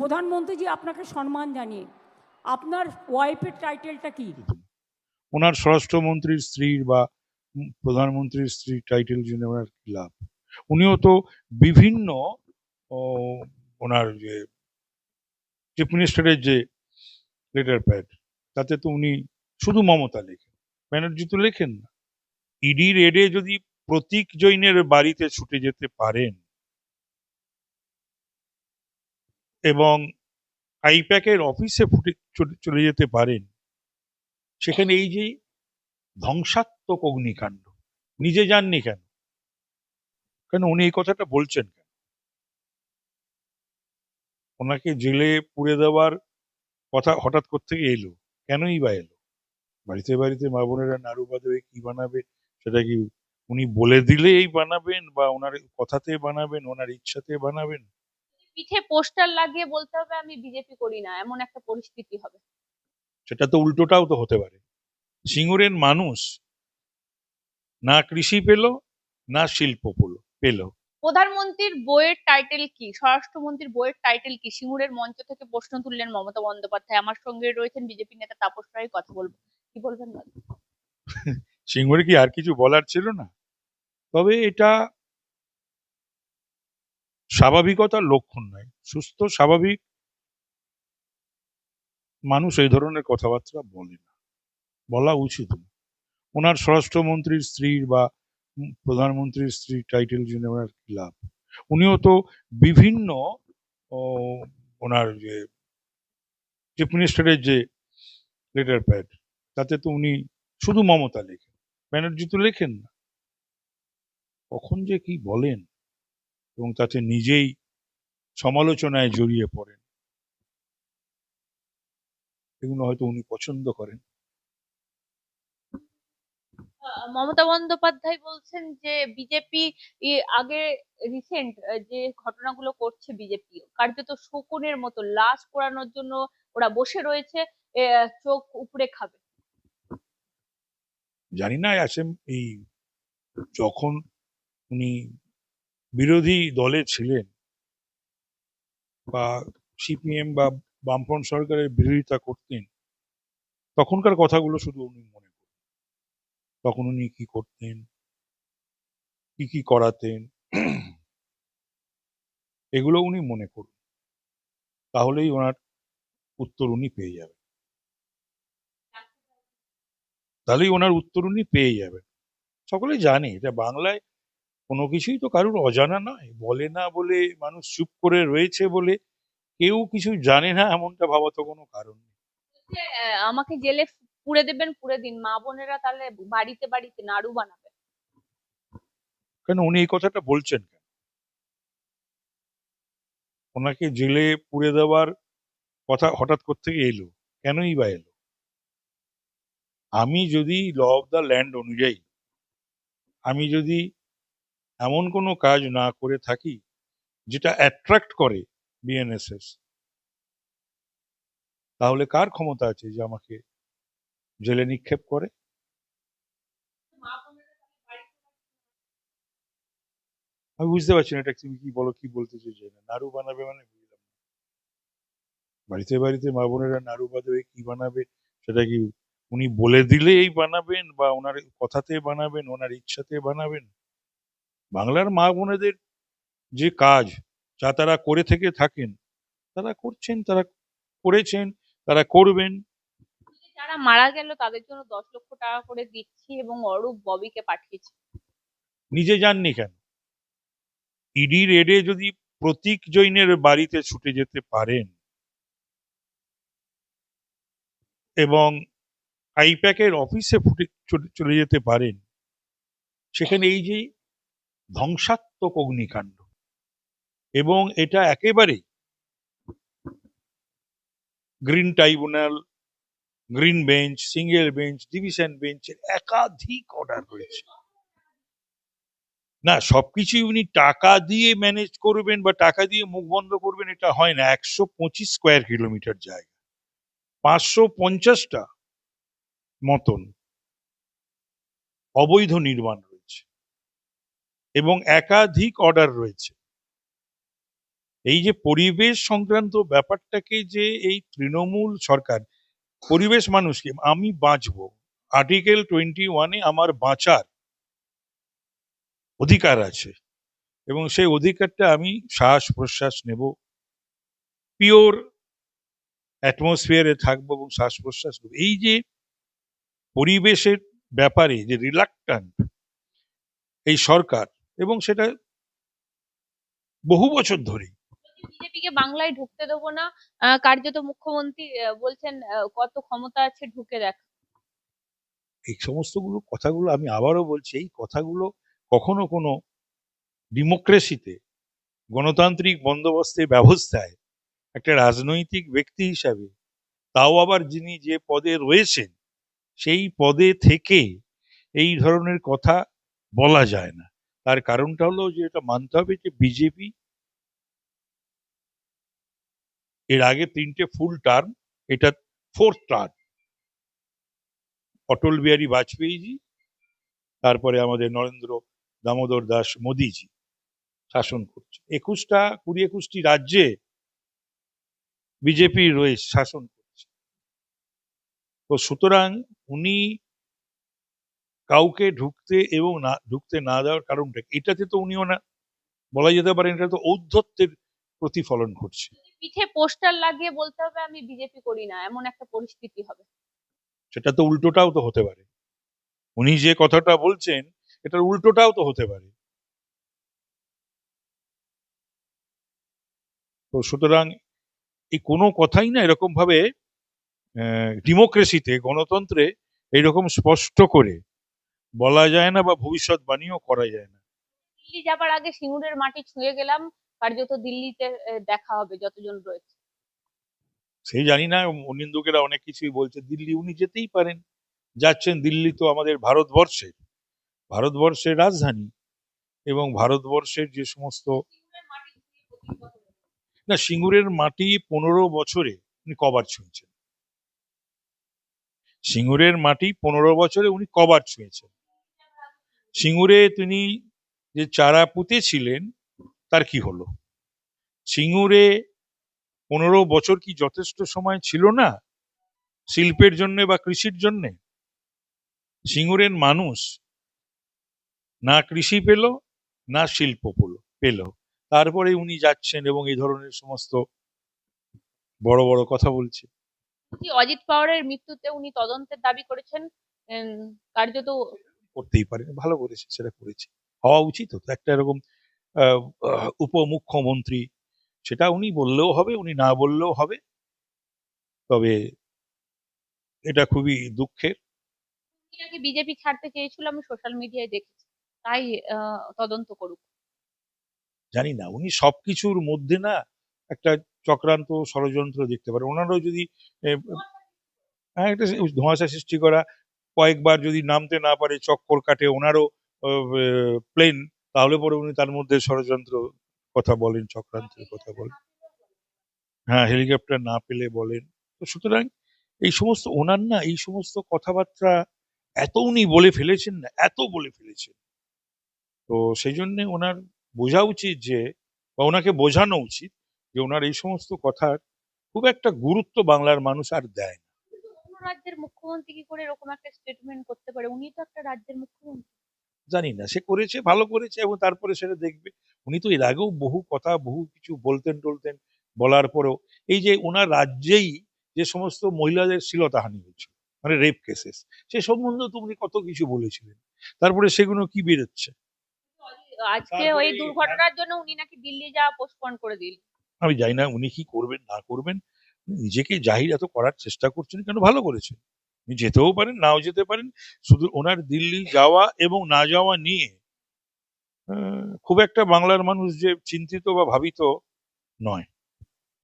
প্রধানমন্ত্রীজি আপনাকে সম্মান জানিয়ে, আপনার ওয়াইফের টাইটেলটা কি? ওনার স্বরাষ্ট্রমন্ত্রীর স্ত্রীর বা প্রধানমন্ত্রীর স্ত্রীর টাইটেল জেনে ওনার লাভ? উনিও তো বিভিন্ন ওনার যে চিফ মিনিস্টারের যে লেটার প্যাড তাতে তো উনি শুধু মমতা লেখেন। ব্যানার্জি তো লেখেন না। ইডি রেডে যদি প্রতীক জৈনের বাড়িতে ছুটে যেতে পারেন এবং আইপ্যাকের অফিসে ফুটে চলে- যেতে পারেন। সেখানে এই যে ধ্বংসাত্মক অগ্নিকাণ্ড, নিজে যাননি কেন? কেন উনি এই কথাটা বলছেন কেন? ওনাকে জেলে পুড়ে দেওয়ার কথা হঠাৎ থেকে এলো। কেনই বা এলো? বাড়িতে বাড়িতে মা বোনেরা নাড়ু বাঁধবে কি বানাবে? সেটা কি উনি বলে দিলেই বানাবেন বা ওনার কথাতে বানাবেন, ওনার ইচ্ছাতে বানাবেন? পিঠে পোস্টার লাগিয়ে বলতে হবে আমি বিজেপি করি না এমন একটা পরিস্থিতি হবে। সেটা তো উল্টোটাও তো হতে পারে। সিঙ্গুরের মানুষ না কৃষি পেল না শিল্প পেল প্রধানমন্ত্রীর বইয়ের টাইটেল কি? স্বরাষ্ট্রমন্ত্রীর বইয়ের টাইটেল কি? সিঙ্গুরের মঞ্চ থেকে প্রশ্ন তুললেন মমতা বন্দ্যোপাধ্যায়। আমার সঙ্গে রয়েছেন বিজেপি নেতা তাপস রায় কথা বলব। কি বলবেন? সিঙ্গুরে কি আর কিছু বলার ছিল না? তবে এটা স্বাভাবিকতার লক্ষণ নয় সুস্থ, স্বাভাবিক মানুষ এই ধরনের কথাবার্তা বলে না। বলা উচিত না। ওনার স্বরাষ্ট্রমন্ত্রীর স্ত্রীর বা প্রধানমন্ত্রীর স্ত্রীর টাইটেল জেনে ওনার কি লাভ? উনিও তো বিভিন্ন ওনার যে চিফ মিনিস্টারের যে লেটার প্যাড তাতে তো উনি শুধু মমতা লেখেন। ব্যানার্জি তো লেখেন না। কখন যে কি বলেন? এবং তাতে নিজেই সমালোচনায় জড়িয়ে পড়েন। এগুলো হয়তো উনি পছন্দ করেন। মমতা বন্দ্যোপাধ্যায় বলছেন যে বিজেপি আগে রিসেন্ট যে ঘটনাগুলো করছে বিজেপি কার্যত শকুনের মতো লাশ পোড়ানোর জন্য ওরা বসে রয়েছে চোখ উপরে খাবে। জানি না আসেন এই যখন উনি বিরোধী দলে ছিলেন বা সিপিএম বা বামফ্রন্ট সরকারের বিরোধিতা করতেন, তখনকার কথাগুলো শুধু উনি মনে করতেন তখন উনি কি করতেন? কি কি করাতেন? এগুলো উনি মনে করুন। তাহলেই ওনার উত্তর উনি পেয়ে যাবেন। তাহলেই ওনার উত্তর উনি পেয়ে যাবেন। সকলে জানে এটা বাংলায় কোনো কিছুই তো কারুর অজানা নয়। বলে না বলে মানুষ চুপ করে রয়েছে বলে কেউ কিছু জানে না এমনটা ভাবা তো কোনো কারণ নেই। আমাকে জেলে পুড়ে দেবেন পুড়ে দিন। মা বোনেরা তাহলে বাড়িতে বাড়িতে নাড়ু বানাবে। কেন উনি এই কথাটা বলছেন কেন? ওনাকে জেলে পুড়ে দেওয়ার কথা হঠাৎ থেকে এলো। কেনই বা এলো? আমি যদি ল অফ দ্য ল্যান্ড অনুযায়ী আমি যদি এমন কোনো কাজ না করে থাকি যেটা অ্যাট্রাক্ট করে বিএনএসএস তাহলে কার ক্ষমতা আছে যে আমাকে জেলে নিক্ষেপ করে? আমি বুঝতে পারছি না এটা তুমি কি বলো, কি বলতে চাইছো? না নাড়ু বানাবে মানে বুঝলাম বাড়িতে বাড়িতে মা বোনেরা নাড়ু বাঁধবে কি বানাবে? সেটা কি উনি বলে দিলেই বানাবেন বা ওনার কথাতে বানাবেন, ওনার ইচ্ছাতে বানাবেন? বাংলার মা বোনেদের যে কাজ যা তারা করে থেকে থাকেন তারা করছেন তারা করেছেন তারা করবেন। যারা মারা গেল তাদের জন্য দশ লক্ষ টাকা করে দিচ্ছি এবং অরূপ ববিকে পাঠিয়েছি। নিজে যাননি কেন? ইডি রেডে যদি প্রতীক জৈনের বাড়িতে ছুটে যেতে পারেন এবং আইপ্যাকের অফিসে ফুটে চলে- চলে যেতে পারেন সেখানে এই যে ধ্বংসাত্মক অগ্নিকাণ্ড। এবং এটা একেবারেই green tribunal, green bench, single bench, division বেঞ্চের একাধিক অর্ডার রয়েছে। না সবকিছুই উনি টাকা দিয়ে ম্যানেজ করবেন বা টাকা দিয়ে মুখ বন্ধ করবেন, এটা হয় না। একশো পঁচিশ স্কোয়ার কিলোমিটার জায়গা। পাঁচশো পঞ্চাশটা মতন অবৈধ নির্মাণ এবং একাধিক অর্ডার রয়েছে। এই যে পরিবেশ সংক্রান্ত ব্যাপারটাকে যে এই তৃণমূল সরকার, পরিবেশ মানুষকে আমি বাঁচবো আর্টিকেল টোয়েন্টি ওয়ানে আমার বাঁচার অধিকার আছে এবং সেই অধিকারটা আমি শ্বাস প্রশ্বাস নেব। পিওর অ্যাটমসফিয়ারে থাকব এবং শ্বাস প্রশ্বাস নেব। এই যে পরিবেশের ব্যাপারে যে রিলাক্টান্ট এই সরকার এবং সেটা বহু বছর ধরেই। বিজেপিকে বাংলায় ঢুকতে দেবো না কার্যত মুখ্যমন্ত্রী বলছেন কত ক্ষমতা আছে ঢুকে দেখ। এই সমস্তগুলো কথাগুলো আমি আবারও বলছি এই কথাগুলো কখনো কোনো ডেমোক্রেসিতে গণতান্ত্রিক বন্দোবস্তের ব্যবস্থায় একটা রাজনৈতিক ব্যক্তি হিসাবে তাও আবার যিনি যে পদে রয়েছেন সেই পদে থেকে এই ধরনের কথা বলা যায় না। তার কারণটা হলো যে এটা মানতে হবে যে বিজেপি এর আগে তিনটে ফুল টার্ম এটা ফোর্থ টার্ম অটল বিহারী বাজপেয়ীজি, তারপরে আমাদের নরেন্দ্র দামোদর দাস মোদিজি শাসন করছে। একুশটা, কুড়ি একুশটি রাজ্যে বিজেপি রয়েছে শাসন করছে। তো সুতরাং উনি কাউকে ঢুকতে এবং না ঢুকতে না দেওয়ার কারণটা এটাতে তো উনিও না বলা যেতে পারে এটা তো ঔদ্ধত্যের প্রতিফলন ঘটছে। পিঠে পোস্টার লাগিয়ে বলতে হবে আমি বিজেপি করি না এমন একটা পরিস্থিতি হবে। সেটা তো উল্টোটাও তো হতে পারে। উনি যে কথাটা বলছেন এটার উল্টোটাও তো হতে পারে। তো সুতরাং এই কোনো কথাই না এরকম ভাবে ডেমোক্রেসিতে গণতন্ত্রে এইরকম স্পষ্ট করে বলা যায় না বা ভবিষ্যৎবাণীও করা যায় না। দিল্লি যাবার আগে সিঙ্গুরের মাটি ছুঁয়ে গেলাম আর কার্যত দিল্লিতে দেখা হবে যতজন রয়েছে। সেই জানি না অনিন্দুকেরা অনেক কিছুই বলছে। দিল্লি উনি যেতেই পারেন। যাচ্ছেন দিল্লি তো আমাদের ভারতবর্ষের ভারতবর্ষের রাজধানী এবং ভারতবর্ষের যে সমস্ত না সিঙ্গুরের মাটি পনেরো বছরে উনি কবার ছুঁয়েছেন। সিঙ্গুরের মাটি পনেরো বছরে উনি কবার ছুঁয়েছেন। সিঙ্গুরে তিনি যে চারা পুঁতেছিলেন, তার কি হলো? সিঙ্গুরে পনেরো বছর কি যথেষ্ট সময় ছিল না শিল্পের জন্য বা কৃষির জন্য? সিঙ্গুরের মানুষ না কৃষি পেল, না শিল্প পেল পেল। তারপরে উনি যাচ্ছেন এবং এই ধরনের সমস্ত বড় বড় কথা বলছে। অজিত পাওয়ারের মৃত্যুতে উনি তদন্তের দাবি করেছেন কার্যত করতেই পারে। ভালো করেছে সেটা করেছে। হওয়া উচিত তো একটা এরকম উপমুখ্যমন্ত্রী সেটা উনি বললেও হবে উনি না বললেও হবে। তবে এটা খুবই দুঃখের। নাকি বিজেপি ছাড়তে চেয়েছিল আমি সোশ্যাল মিডিয়ায় দেখেছি। তাই তদন্ত করুক। জানি না উনি সবকিছুর মধ্যে না একটা চক্রান্ত ষড়যন্ত্র দেখতে পারে। ওনারও যদি হ্যাঁ একটা ধোঁয়াশা সৃষ্টি করা কয়েকবার যদি নামতে না পারে, চক্কর কাটে ওনারও প্লেন তাহলে পরে উনি তার মধ্যে ষড়যন্ত্র কথা বলেন, চক্রান্তের কথা বলেন। হ্যাঁ হেলিকপ্টার না পেলে বলেন। তো সুতরাং এই সমস্ত ওনার না, এই সমস্ত কথাবার্তা এত উনি বলে ফেলেছেন না, এত বলে ফেলেছেন। তো সেই জন্য ওনার বোঝা উচিত যে, বা ওনাকে বোঝানো উচিত যে, ওনার এই সমস্ত কথার খুব একটা গুরুত্ব বাংলার মানুষ আর দেয় না। রাজ্যের মুখ্যমন্ত্রী কি করে এরকম একটা স্টেটমেন্ট করতে পারে? উনি তো একটা রাজ্যের মুখ্যমন্ত্রী। জানি না সে করেছে ভালো করেছে এবং তারপরে সেটা দেখবে। উনি তো এর আগেও বহু কথা বহু কিছু বলতেন টলতেন বলার পরেও এই যে ওনার রাজ্যেই যে সমস্ত মহিলাদের শ্লীলতাহানি হয়েছিল মানে রেপ কেসেস সে সম্বন্ধে তো উনি কত কিছু বলেছিলেন। তারপরে সেগুলো কি বেরোচ্ছে? আজকে ওই এই- দুর্ঘটনার জন্য উনি নাকি দিল্লি যাওয়া পোস্টপোন করে দিল আমি জানি না উনি কি করবেন না করবেন নিজেকে জাহির এত করার চেষ্টা করছেন কেন? ভালো করেছেন। উনি যেতেও পারেন, নাও যেতে পারেন। শুধু ওনার দিল্লি যাওয়া এবং না যাওয়া নিয়ে খুব একটা বাংলার মানুষ যে চিন্তিত বা ভাবিত নয়।